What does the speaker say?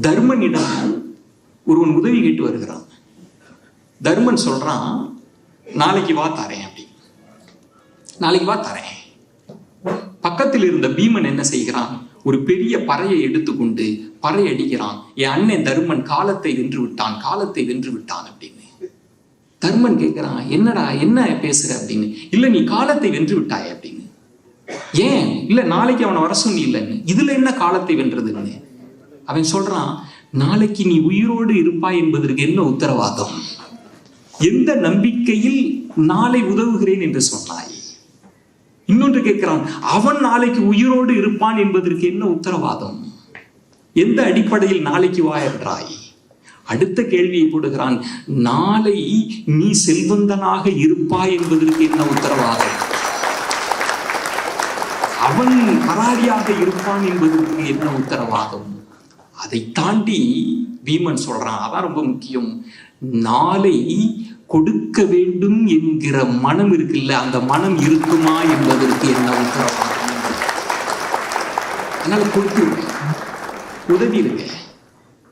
தர்மனிடம் ஒருவன் உதவி கேட்டு வருகிறான். தர்மன் சொல்றான் நாளைக்கு வா தரேன் அப்படி. நாளைக்கு வா தரேன். பக்கத்தில் இருந்த பீமன் என்ன செய்கிறான்? ஒரு பெரிய பறையை எடுத்துக்கொண்டு பறை அடிக்கிறான். என் அண்ணன் தர்மன் காலத்தை வென்று விட்டான் காலத்தை வென்று விட்டான் அப்படின்னு. தர்மன் கேட்கிறான் என்னடா என்ன பேசுற அப்படின்னு. இல்ல நீ காலத்தை வென்று விட்டாய் அப்படின்னு. ஏன்? இல்ல நாளைக்கு அவனை வர சொன்னி இல்லைன்னு. இதுல என்ன காலத்தை வென்றதுன்னு? அவன் சொல்றான் நாளைக்கு நீ உயிரோடு இருப்பாய் என்பதற்கு என்ன உத்தரவாதம்? எந்த நம்பிக்கையில் நாளை உதவுகிறேன் என்று சொன்னாய்? இன்னொன்று கேட்கிறான் அவன் நாளைக்கு உயிரோடு இருப்பான் என்பதற்கு என்ன உத்தரவாதம்? எந்த அடிப்படையில் நாளைக்கு வா என்றாய்? அடுத்த கேள்வியை போடுகிறான் நாளை நீ செல்வந்தனாக இருப்பாய் என்பதற்கு என்ன உத்தரவாதம்? அவன் பராரியாக இருப்பான் என்பதற்கு என்ன உத்தரவாதம்? அதை தாண்டி பீமன் சொல்றான் அதான் ரொம்ப முக்கியம். நாளை கொடுக்க வேண்டும் என்கிற மனம் இருக்குல்ல அந்த மனம் இருக்குமா என்பதற்கு என்ன உத்தரவாதம்? அதனால உதவி இருக்கேன்